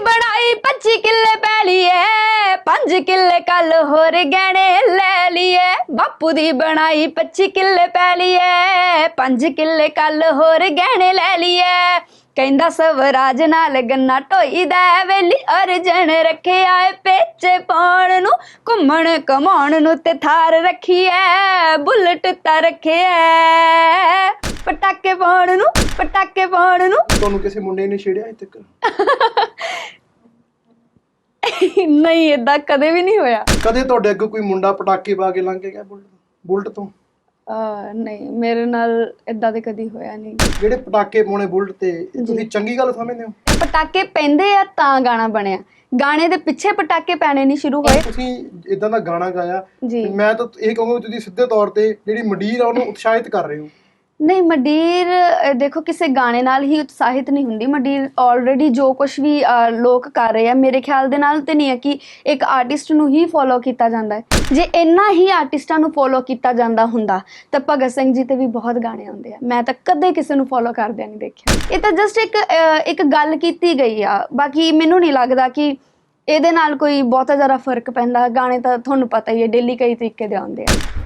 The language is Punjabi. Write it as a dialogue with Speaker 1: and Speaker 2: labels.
Speaker 1: ਦੀ ਬਣਾਈ 25 ਕਿੱਲੇ ਪੈਲੀ ਏ 5 ਕਿੱਲੇ ਕੱਲ ਹੋਰ ਗਹਿਣੇ ਲੈ ਲਈਏ। ਬਾਪੂ ਦੀ ਬਣਾਈ 25 ਕਿੱਲੇ ਪੈਲੀ ਏ 5 ਕਿੱਲੇ ਕੱਲ ਹੋਰ ਗਹਿਣੇ ਲੈ ਲਈਏ। ਕਹਿੰਦਾ ਸਵਰਾਜ ਨਾਲ ਗੰਨਾ ਢੋਈਦਾ ਵੇਲੀ ਅਰਜਨ ਰੱਖਿਆ ਏ ਪੇਚੇ ਪਾਉਣ ਨੂੰ। ਘੁੰਮਣ ਕਮਾਉਣ ਨੂੰ ਤੇ ਥਾਰ ਰੱਖੀ ਐ ਬੁਲਟ ਤਾਂ ਰੱਖਿਆ ਐ। ਪਟਾਕੇ ਪਾਉਣ ਨੂੰ ਪਟਾਕੇ ਪਾਉਣ ਨੂੰ।
Speaker 2: ਤੁਹਾਨੂੰ ਕਿਸੇ ਮੁੰਡੇ ਨੇ ਛੇੜਿਆ ਇੱਥੇ ਤੱਕ?
Speaker 1: ਨਹੀਂ ਇਦਾਂ ਕਦੇ ਵੀ ਨਹੀਂ ਹੋਇਆ।
Speaker 2: ਕਦੇ ਤੁਹਾਡੇ ਅੱਗੇ ਕੋਈ ਮੁੰਡਾ ਪਟਾਕੇ ਪਾ ਕੇ ਲੰਘ ਕੇ ਗਿਆ ਬੁਲਟ ਬੁਲਟ ਤੋਂ?
Speaker 1: ਅਹ ਨਹੀਂ ਮੇਰੇ ਨਾਲ ਇਦਾਂ ਤੇ ਕਦੀ ਹੋਇਆ ਨਹੀਂ।
Speaker 2: ਜਿਹੜੇ ਪਟਾਕੇ ਪਾਉਣੇ ਬੁਲਟ ਤੇ ਇਹ ਤੁਸੀਂ ਚੰਗੀ ਗੱਲ ਸਮਝਦੇ ਹੋ?
Speaker 1: ਪਟਾਕੇ ਪੈਂਦੇ ਆ ਤਾਂ ਗਾਣਾ ਬਣਿਆ। ਗਾਣੇ ਦੇ ਪਿੱਛੇ ਪਟਾਕੇ ਪੈਣੇ ਨਹੀਂ ਸ਼ੁਰੂ ਹੋਏ।
Speaker 2: ਤੁਸੀਂ ਇਦਾਂ ਦਾ ਗਾਣਾ ਗਾਇਆ।
Speaker 1: ਜੀ।
Speaker 2: ਤੇ ਮੈਂ ਤਾਂ ਇਹ ਕਹੂੰਗਾ ਵੀ ਤੁਸੀਂ ਸਿੱਧੇ ਤੌਰ ਤੇ ਜਿਹੜੀ ਮੰਡੀਰ ਆ ਉਹਨੂੰ ਉਤਸ਼ਾਹਿਤ ਕਰ ਰਹੇ ਹੋ।
Speaker 1: ਨਹੀਂ ਮਡੀਰ ਅਹ, ਦੇਖੋ ਕਿਸੇ ਗਾਣੇ ਨਾਲ ਹੀ ਉਤਸ਼ਾਹਿਤ ਨਹੀਂ ਹੁੰਦੀ। ਮਡੀਰ ਆਲਰੇਡੀ ਜੋ ਕੁਝ ਵੀ ਅਹ, ਲੋਕ ਕਰ ਰਹੇ ਆ ਮੇਰੇ ਖਿਆਲ ਦੇ ਨਾਲ ਤੇ ਨਹੀਂ ਹੈ ਕਿ ਇੱਕ ਆਰਟਿਸਟ ਨੂੰ ਹੀ ਫੋਲੋ ਕੀਤਾ ਜਾਂਦਾ ਹੈ। ਜੇ ਇੰਨਾ ਹੀ ਆਰਟਿਸਟਾਂ ਨੂੰ ਫੋਲੋ ਕੀਤਾ ਜਾਂਦਾ ਹੁੰਦਾ ਤਾਂ ਭਗਤ ਸਿੰਘ ਜੀ ਤੇ ਵੀ ਬਹੁਤ ਗਾਣੇ ਆਉਂਦੇ ਆ। ਮੈਂ ਤਾਂ ਕਦੇ ਕਿਸੇ ਨੂੰ ਫੋਲੋ ਕਰਦਿਆਂ ਨਹੀਂ ਦੇਖਿਆ। ਇਹ ਤਾਂ ਜਸਟ ਇੱਕ ਅਹ, ਇੱਕ ਗੱਲ ਕੀਤੀ ਗਈ ਆ। ਬਾਕੀ ਮੈਨੂੰ ਨਹੀਂ ਲੱਗਦਾ ਕਿ ਇਹਦੇ ਨਾਲ ਕੋਈ ਬਹੁਤਾ ਜ਼ਿਆਦਾ ਫ਼ਰਕ ਪੈਂਦਾ। ਗਾਣੇ ਤਾਂ ਤੁਹਾਨੂੰ ਪਤਾ ਹੀ ਹੈ ਡੇਲੀ ਕਈ ਤਰੀਕੇ ਦੇ ਆਉਂਦੇ ਆ।